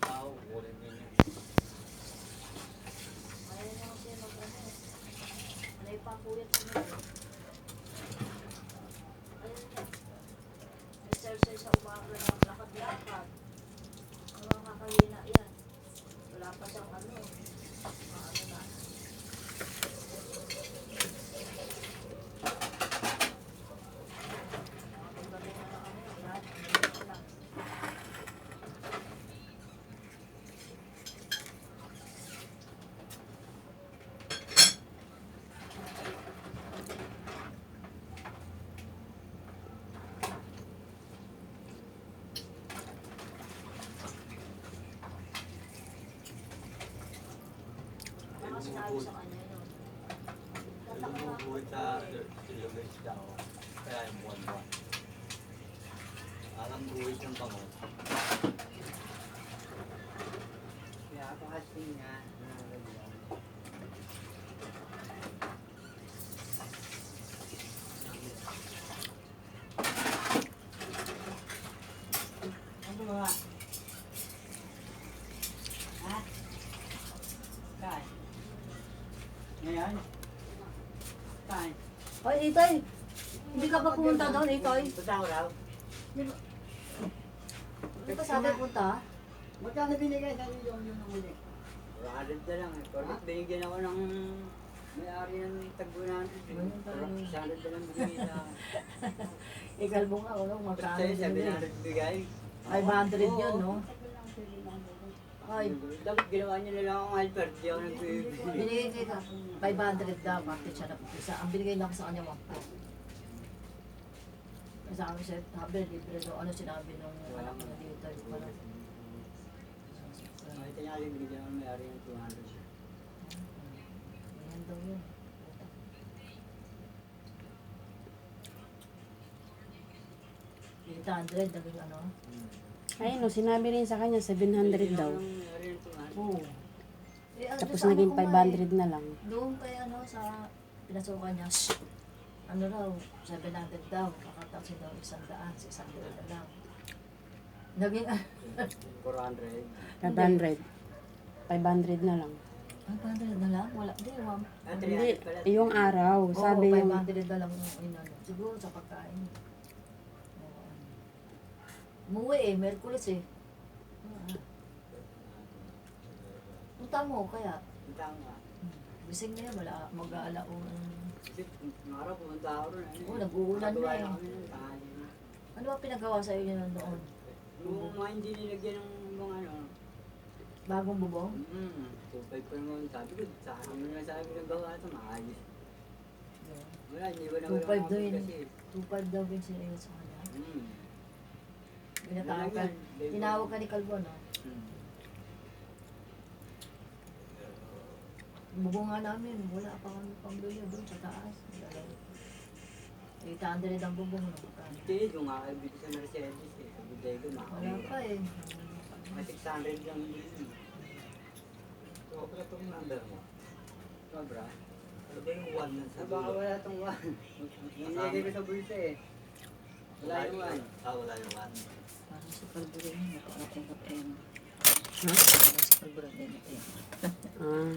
tao, kukunin din yun. Ayaw na kasi mag ano. Ano ipakuyat sa mga. Exercise sa umaga ng lakad-lakad. Ang mga kakahina yan. Wala pa siyang ano. Ano na. Sinabi sa kanya ako. Lumubuhay sa kilometers daw. Kaya yung buwan-buwan. Alam buhay ng bango. Kaya ako kasi nga, nakaganyan. Ano ba? Ha? Kain. Ngayon? Kain. Hoy, Itoy! Hindi ka ba pumunta doon, Itoy? Punta ko raw. Hindi ba sabi punta? Magkano binigay sa iyo yung nanguli? 400 na lang. eh. Correct, binigyan ako ng may-ari ng tagbunan. Ganun tayo. 600 na lang binigay sa akin. Ikalbo nga, ano, magkano Sa'yo, din 700 bigay. 500 yun, no? Ay, Dapat ginawa niyo na lang akong helper. Di ako nagbibigay. binigay kita 500 daw, bakit siya napupisa. Ang binigay lang sa kanya, 1 Sabi siya, sabi, libre daw. Ano sinabi nung anak ko na dito? Yung parang, Ay, tingali binigyan ako ng may-ari ng 200. Ganyan daw yun. Eight hundred, naging ano? Ayun no, sinabi rin sa kanya 700 daw. Binigyan ako ng may-ari ng 200. Oo. Eh, ano Tapos ano naging ko nga eh, 500 na lang. Doon kay ano sa pinasukan niya, shh, ano raw, 700 daw, kakataksi daw isang daan, sa isang daan na lang. Naging, ah, 400. 500. 500 na lang. ah, 500 na lang? Wala, di, wam. Hindi, 300 pala. yung araw, sabi yung 500 na lang yung inano. Siguro sa pagkain. Oo. Umuwi eh, Merkulis eh. Ah. Punta mo kaya, Punta ko nga. bising na yan, wala, mag-aalaon. Kasi nung araw pumunta ako ano Oo, eh. nag-uulan na eh. Ano ba pinagawa sa'yo yun noon? Yung mga hindi nilagyan ng mga ano. Bagong bubong? Mm, tupay pa naman. Sabi ko, sa akin mo na sabi ng gawa ito, maayos. Wala, hindi ko na 2.5 daw yun. kasi. 2.5 daw din sila yun sa kanya. Mm. Binatawag ka, tinawag ka ni Calvo, no? Bubong nga namin, wala pa kami pambili doon sa taas. 800 ang bubong, no? Hindi, yung nga kayo sa Mercedes eh. Sa Budego, Wala pa eh. May 600 lang din. Sobra itong number mo. Sobra. Ano ba yung one na sa Ah, baka dulo? wala tong one. Nilagay ko sa bulsa eh. Wala yung one. Ah, wala yung one. Parang sa Calvo rin, nakarating ka pa yun. Ha? Parang sa Calvo rin, din ito yun. ah,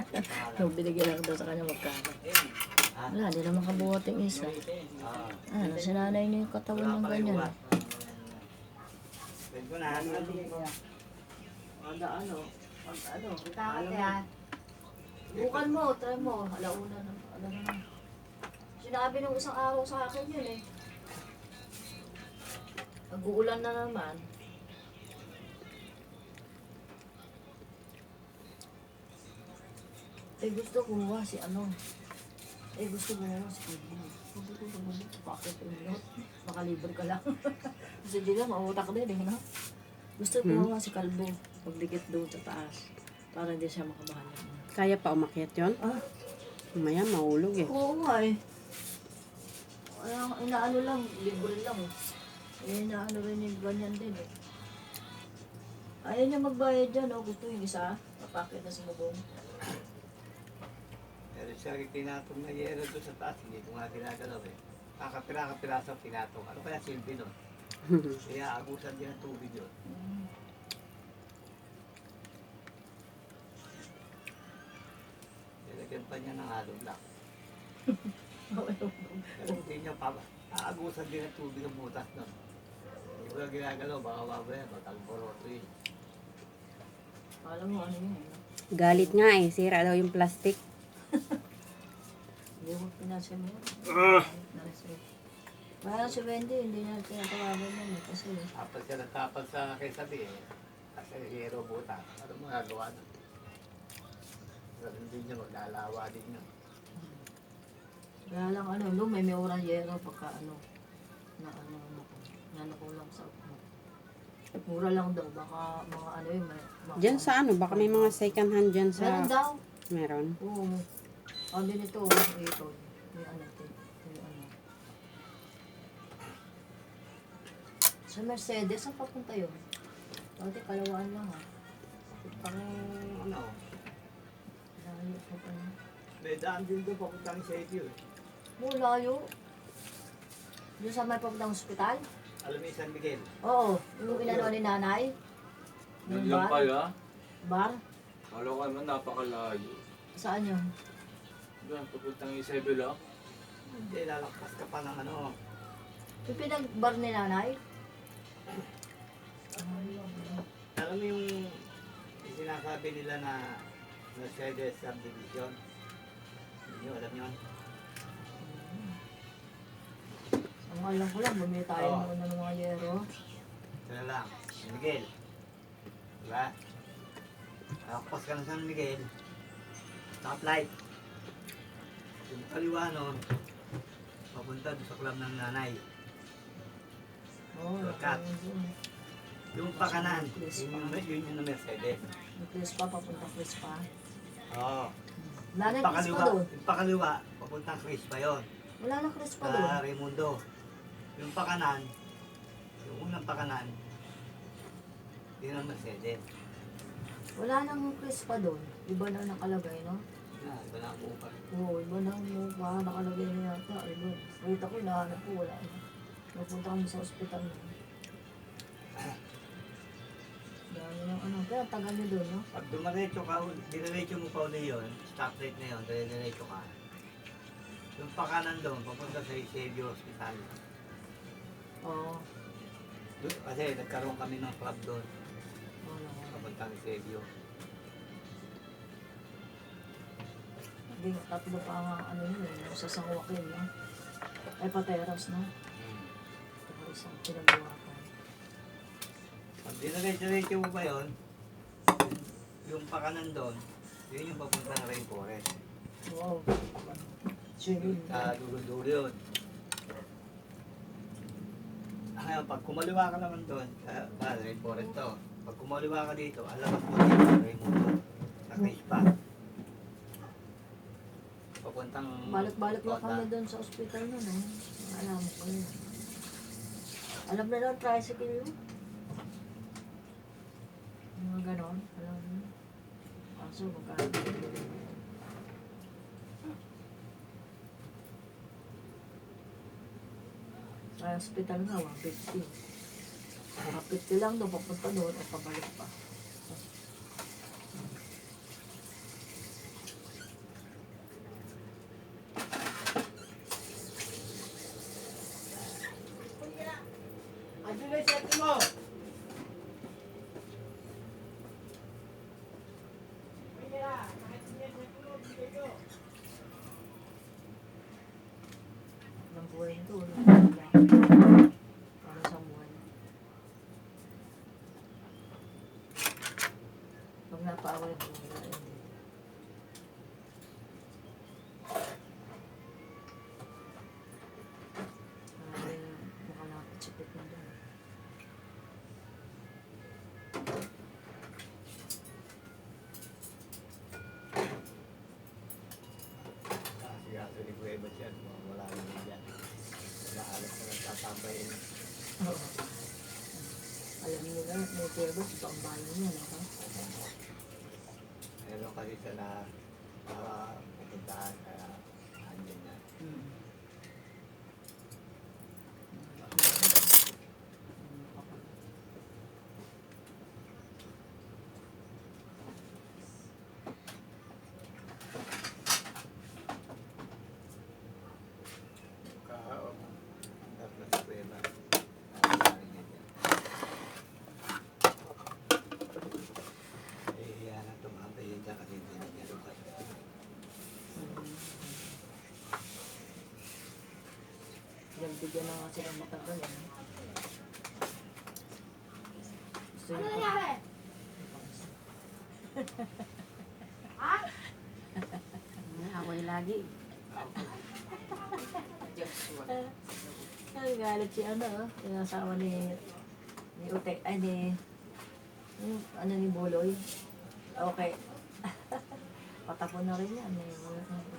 Nung binigyan lang daw sa kanya magkano. Ah, Wala, di naman kabuhat yung isa. Eh. ah. Ah, nasinanay niyo yung katawan ng ganyan. Pwede na. Ano na? Ano, ano, pag ano, Ano yan? Bukan mo, try mo, alauna na, ano na. Sinabi nung isang araw sa akin yun eh. Nag-uulan na naman. Eh gusto ko nga si ano. Eh gusto ko nga si Kuya. Sabi ko, sabi ko, bakit yun? Makalibre ka lang. Kasi di na, mautak din eh, no? Gusto ko nga si Kalbo. Pagdikit doon sa taas. Para hindi siya makabahala. kaya pa umakyat yon? Ah, Maya mahulog eh. Oo nga eh. Ano, inaano lang, libre lang. Eh, yun na ano rin yung ganyan din eh. Ayaw niya magbayad dyan, oh, no? Gusto yung isa, papakit na sa mabong. Pero siya, pinatong na yero doon sa taas, hindi ko nga ginagalaw eh. Kakapira-kapiraso pinatong. Ano kaya silbi nun? Kaya agusan din ang tubig yun. Mm. Nilagyan pa niya ng halong lock. Pero hindi niya pa, aagusan din ang tubig ang butas nun. Lang ginagalaw, baka babaya, magkalboroto yun. Alam mo ano yun, no? Galit nga eh. Sira daw yung plastic. Hindi mo pinasa mo. Uh. Parang si Wendy, hindi na tinatawagan yan eh. Kasi Tapos siya nagtapal sa kesabi eh. Kasi hero butas. Ano mo gagawa nun? Pero hindi niya maglalawa din yun. kaya lang ano, no, may may urang yero pagka ano, na ano, ano, na nakulang sa ano. Mura lang daw, baka mga ano yun, may, mga, Diyan sa ano, baka may mga second hand dyan Meron sa... daw. Meron. Oo. Ano nito, ito, may ano, ito, may ano. Sa Mercedes, saan papunta yun? Dati kalawaan lang ah. Pang ano, Layo pa pa yun. may daan din doon papuntang sa iyo. Oo, layo. Doon sa may papuntang ospital? Alam mo yung San Miguel? Oo, yung inano ni nanay. Yung Yun lang bar? pala. Bar? Kala ko naman napakalayo. Saan yun? Doon, papuntang Isabela. Hindi, lalakpas ka pa ng ano. Yung pinag-bar ni nanay? Alam mo yung, yung sinasabi nila na Mercedes subdivision? Hindi nyo alam yun? Ang alam ko lang, bumili tayo Oo. muna ng mga yero. Ito na lang, San Miguel. Diba? Lalakpas ka ng San Miguel. Stoplight. Yung kaliwa nun, papunta doon sa club ng nanay. Oo, Shortcut. yun. Yung pakanan, yun yung, yun yung na Mercedes. Yung Crispa, papunta Crispa. Oo. Wala na Yung Crispa pakaliwa, doon. yung pakaliwa, papuntang Crispa yun. Wala na Crispa doon. Sa Raimundo. Yung pakanan, yung unang pakanan, yun ang Mercedes. Wala nang Crispa doon. Iba na nakalagay, no? Ah, iba na ang buka. Oo, iba na ang mukha nakalagay na yata. Iba. Kita ko, hinahanap ko, wala na. Napunta kami sa ospital na. Dami ng ano. Kaya tagal nyo doon, no? Pag dumaretso ka, diretso mo pa uli yun, stoplight na yun, diretso ka. Yung pakanan doon, papunta sa Eusebio Hospital. Oo. Kasi nagkaroon kami ng club doon, Wala. papuntang Eusebio. Hindi, tatlo pa nga ano yun, eh, yung sa Sangwakin, no? Ay, Pateros, no? Ito isang pinagawa ko. Pag diretso-diretso mo pa yun, yung pakanan doon, yun yung papuntang Rainforest. Wow. Swimming. Sa dulo-dulo yun. Ngayon, pag kumaliwa ka naman doon, sa ah, Rainforest to, pag kumaliwa ka dito, alabas mo dito sa Raimundo, sa Crispa. Papuntang... Balik-balik lang Kota. kami doon sa ospital nun, eh. Alam ko yun. Alam na lang, tricycle yun. Mga ganon, alam mo. Kaso, magkano. Sa ospital nga, 150. 150 lang doon, papunta doon, at pabalik pa. Ano na set mo? ng buhay ito. Para sa buhay. Pag napaaway ko, wala yun. Marami nakalapit sa pit na doon. Kasi aso ni Cueva siya, wala naman dyan. Wala alas na nagtatambay. Oo. Alam niyo na, may pero ito ang bahay niya, no? Meron kasi siya na para pupuntahan kaya andyan na. Hmm. Silang matagal. Eh. Gusto niya pa. Away lagi. Joshua. Ay, galit si ano, oh. yung asawa ni, ni Ute, ay ni, yung ano ni Buloy. Okay. Patapon na rin yan. Wala-